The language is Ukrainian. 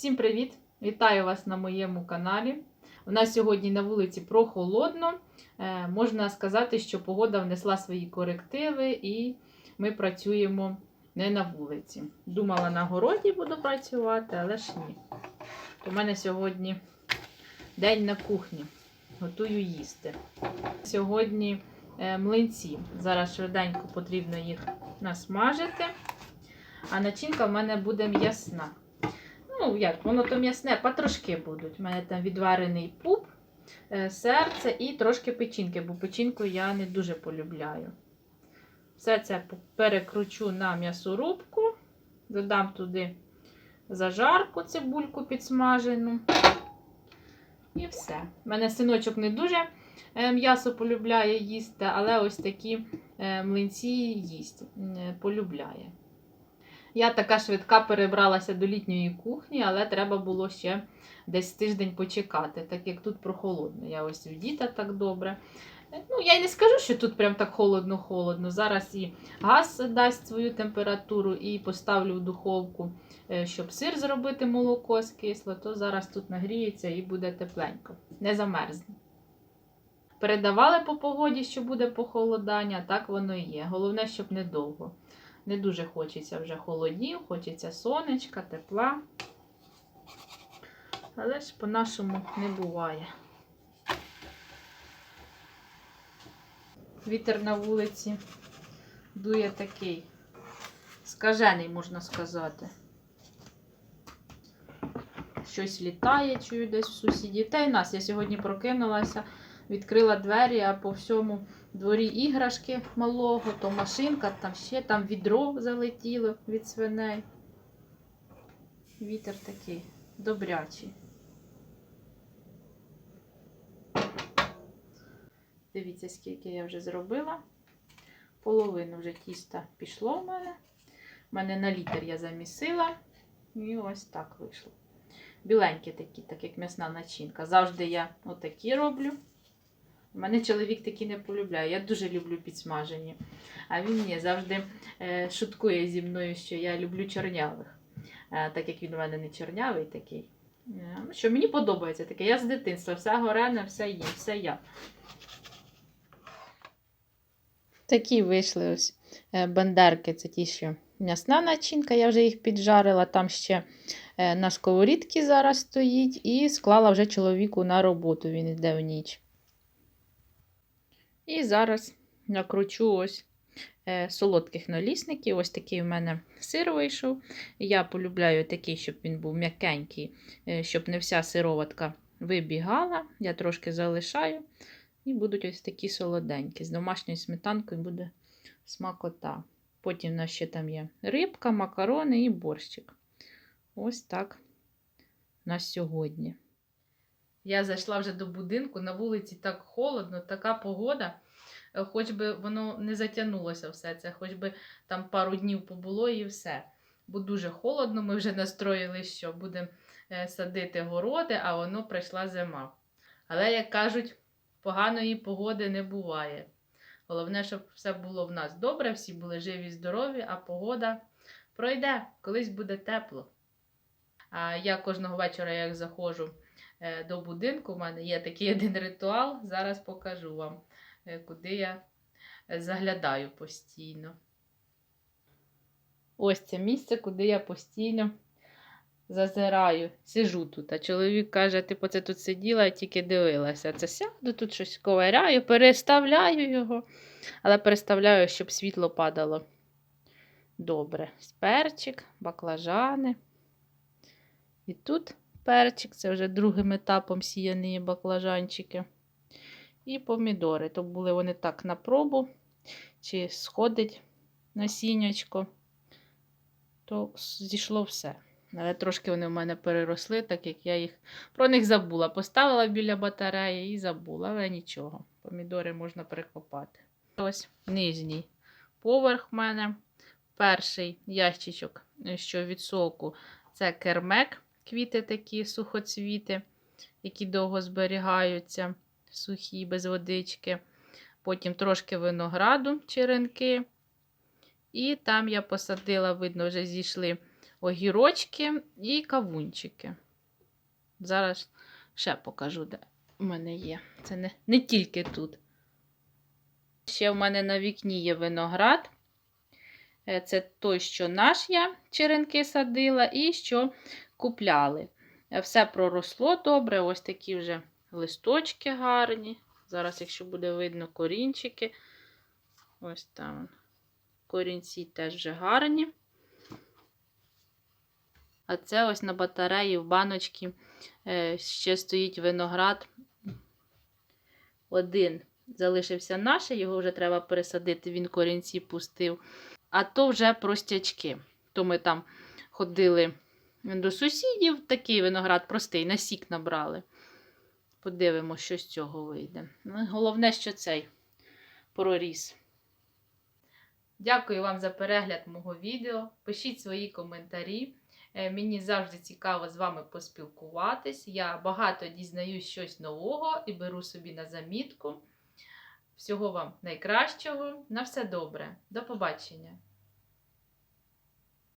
Всім привіт! Вітаю вас на моєму каналі. У нас сьогодні на вулиці прохолодно. Е, Можна сказати, що погода внесла свої корективи і ми працюємо не на вулиці. Думала, на городі буду працювати, але ж ні. У мене сьогодні день на кухні. Готую їсти. Сьогодні е, млинці. Зараз швиденько потрібно їх насмажити. А начинка в мене буде м'ясна. Ну, як, воно то м'ясне, потрошки будуть. У мене там відварений пуп, е, серце і трошки печінки, бо печінку я не дуже полюбляю. Все це перекручу на м'ясорубку, додам туди зажарку, цибульку підсмажену. І все. У мене синочок не дуже е, м'ясо полюбляє їсти, але ось такі е, млинці їсть, полюбляє. Я така швидка перебралася до літньої кухні, але треба було ще десь тиждень почекати, так як тут прохолодно. Я ось в діта так добре. Ну, я не скажу, що тут прям так холодно-холодно. Зараз і газ дасть свою температуру, і поставлю в духовку, е, щоб сир зробити молоко скисло, то зараз тут нагріється і буде тепленько, не замерзне. Передавали по погоді, що буде похолодання, так воно і є. Головне, щоб недовго. Не дуже хочеться вже холодів, хочеться сонечка, тепла. Але ж по-нашому не буває. Вітер на вулиці дує такий скажений, можна сказати. Щось літає, чую десь в сусіді. Та й нас. Я сьогодні прокинулася, відкрила двері, а по всьому дворі іграшки малого, то машинка, там ще там відро залетіло від свиней. Вітер такий добрячий. Дивіться, скільки я вже зробила. Половину вже тіста пішло в мене. У мене на літр я замісила. І ось так вийшло. Біленькі такі, так як м'ясна начинка. Завжди я отакі роблю. Мене чоловік такі не полюбляє. Я дуже люблю підсмажені. А він ні, завжди е, шуткує зі мною, що я люблю чорнявих. Е, так як він у мене не чорнявий такий. Е, що мені подобається таке. Я з дитинства все горене, все їм, все я. Такі вийшли ось бандерки. Це ті, що м'ясна начинка, я вже їх піджарила. Там ще на сковорідці зараз стоїть, і склала вже чоловіку на роботу. Він йде в ніч. І зараз накручу ось е, солодких налісників. Ось такий в мене сир вийшов. Я полюбляю такий, щоб він був м'якенький, е, щоб не вся сироватка вибігала. Я трошки залишаю. І будуть ось такі солоденькі. З домашньою сметанкою буде смакота. Потім у нас ще там є рибка, макарони і борщик. Ось так на сьогодні. Я зайшла вже до будинку, на вулиці так холодно, така погода. Е, Хоч би воно не затягнулося все це, хоч би там пару днів побуло і все. Бо дуже холодно, ми вже настроїли, що будемо е, садити городи, а воно прийшла зима. Але, як кажуть, поганої погоди не буває. Головне, щоб все було в нас добре, всі були живі, здорові, а погода пройде, колись буде тепло. А я кожного вечора, як заходжу до будинку, у мене є такий один ритуал. Зараз покажу вам, е, куди я е, заглядаю постійно. Ось це місце, куди я постійно зазираю, сижу тут. А чоловік каже, типу, це тут сиділа і тільки дивилася. Це сяду, тут щось ковиряю, переставляю його, але переставляю, щоб світло падало. Добре. Перчик, баклажани. І тут перчик, це вже другим етапом сіяні баклажанчики. І помідори. То були вони так на пробу, чи сходить насіннячко, то зійшло все. Але трошки вони в мене переросли, так як я їх про них забула. Поставила біля батареї і забула, але нічого. Помідори можна прикопати. Ось нижній поверх в мене. Перший ящичок, що від соку, це кермек, квіти такі, сухоцвіти, які довго зберігаються, сухі, без водички. Потім трошки винограду, черенки. І там я посадила, видно, вже зійшли огірочки і кавунчики. Зараз ще покажу, де в мене є. Це не, не тільки тут. Ще в мене на вікні є виноград. Е, Це той, що наш я черенки садила, і що купляли. Все проросло добре, ось такі вже листочки гарні. Зараз, якщо буде видно, корінчики. Ось там. Корінці теж вже гарні. А це ось на батареї в баночці е, ще стоїть виноград. Один залишився наш, його вже треба пересадити, він корінці пустив. А то вже простячки. То ми там ходили до сусідів, такий виноград простий, на сік набрали. Подивимося, що з цього вийде. Ну, Головне, що цей проріс. Дякую вам за перегляд мого відео. Пишіть свої коментарі. Е, Мені завжди цікаво з вами поспілкуватись. Я багато дізнаюсь щось нового і беру собі на замітку. Всього вам найкращого. На все добре. До побачення!